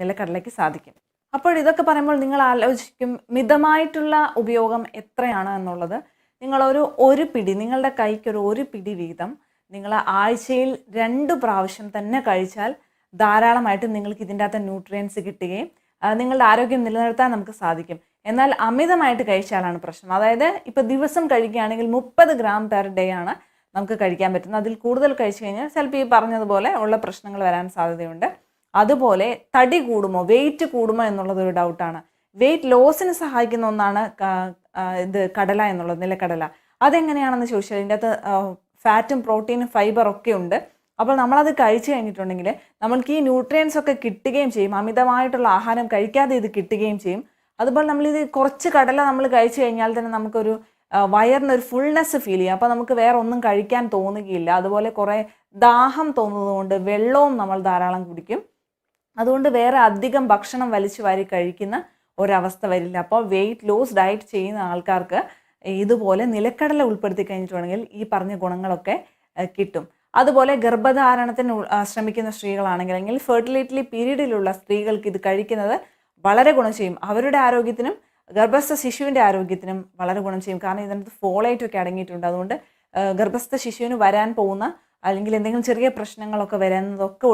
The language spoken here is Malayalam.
നിലക്കടലയ്ക്ക് സാധിക്കും. അപ്പോൾ ഇതൊക്കെ പറയുമ്പോൾ നിങ്ങൾ ആലോചിക്കും മിതമായിട്ടുള്ള ഉപയോഗം എത്രയാണ് എന്നുള്ളത്. നിങ്ങളൊരു ഒരു പിടി നിങ്ങളുടെ കൈക്കൊരു ഒരു പിടി വീതം നിങ്ങൾ ആഴ്ചയിൽ രണ്ട് പ്രാവശ്യം തന്നെ കഴിച്ചാൽ ധാരാളമായിട്ട് നിങ്ങൾക്ക് ഇതിന്റെ അകത്ത് ന്യൂട്രിയൻസ് കിട്ടുകയും നിങ്ങളുടെ ആരോഗ്യം നിലനിർത്താൻ നമുക്ക് സാധിക്കും. എന്നാൽ അമിതമായിട്ട് കഴിച്ചാലാണ് പ്രശ്നം. അതായത് ഇപ്പോൾ ദിവസം കഴിക്കുകയാണെങ്കിൽ മുപ്പത് ഗ്രാം പെർ ഡേ ആണ് നമുക്ക് കഴിക്കാൻ പറ്റുന്നത്. അതിൽ കൂടുതൽ കഴിച്ചു കഴിഞ്ഞാൽ ചിലപ്പോൾ ഈ പറഞ്ഞതുപോലെ ഉള്ള പ്രശ്നങ്ങൾ വരാൻ സാധ്യതയുണ്ട്. അതുപോലെ തടി കൂടുമോ വെയിറ്റ് കൂടുമോ എന്നുള്ളത് ഒരു ഡൗട്ടാണ് വെയിറ്റ് ലോസിന് സഹായിക്കുന്ന ഒന്നാണ് ഇത് കടല എന്നുള്ളത് നിലക്കടല. അതെങ്ങനെയാണെന്ന് ചോദിച്ചാൽ ഇതിന്റെ അകത്ത് ഫാറ്റും പ്രോട്ടീനും ഫൈബർ ഒക്കെ ഉണ്ട്. അപ്പോൾ നമ്മളത് കഴിച്ചു കഴിഞ്ഞിട്ടുണ്ടെങ്കിൽ നമ്മൾക്ക് ഈ ന്യൂട്രിയൻസ് ഒക്കെ കിട്ടുകയും ചെയ്യും. അമിതമായിട്ടുള്ള ആഹാരം കഴിക്കാതെ ഇത് കിട്ടുകയും ചെയ്യും. അതുപോലെ നമ്മൾ ഇത് കുറച്ച് കടല നമ്മൾ കഴിച്ചു കഴിഞ്ഞാൽ തന്നെ നമുക്കൊരു വയറിന് വയറിനൊരു ഫുൾനെസ് ഫീൽ ചെയ്യും. അപ്പോൾ നമുക്ക് വേറെ ഒന്നും കഴിക്കാൻ തോന്നുകയില്ല. അതുപോലെ കുറേ ദാഹം തോന്നുന്നതുകൊണ്ട് വെള്ളവും നമ്മൾ ധാരാളം കുടിക്കും. അതുകൊണ്ട് വേറെ അധികം ഭക്ഷണം വലിച്ചു വാരി കഴിക്കുന്ന ഒരവസ്ഥ വരില്ല. അപ്പോൾ വെയിറ്റ് ലോസ് ഡയറ്റ് ചെയ്യുന്ന ആൾക്കാർക്ക് ഇതുപോലെ നിലക്കടല ഉൾപ്പെടുത്തി കഴിഞ്ഞിട്ടുണ്ടെങ്കിൽ ഈ പറഞ്ഞ ഗുണങ്ങളൊക്കെ കിട്ടും. അതുപോലെ ഗർഭധാരണത്തിന് ശ്രമിക്കുന്ന സ്ത്രീകളാണെങ്കിൽ അല്ലെങ്കിൽ ഫെർട്ടിലിറ്റി പീരീഡിലുള്ള സ്ത്രീകൾക്ക് ഇത് കഴിക്കുന്നത് വളരെ ഗുണം ചെയ്യും. അവരുടെ ആരോഗ്യത്തിനും ഗർഭസ്ഥ ശിശുവിന്റെ ആരോഗ്യത്തിനും വളരെ ഗുണം ചെയ്യും. കാരണം ഇതിനകത്ത് ഫോളേറ്റ് ഒക്കെ അടങ്ങിയിട്ടുണ്ട്. അതുകൊണ്ട് ഗർഭസ്ഥ ശിശുവിന് വരാൻ പോകുന്ന അല്ലെങ്കിൽ എന്തെങ്കിലും ചെറിയ പ്രശ്നങ്ങളൊക്കെ വരുന്നതൊക്കെ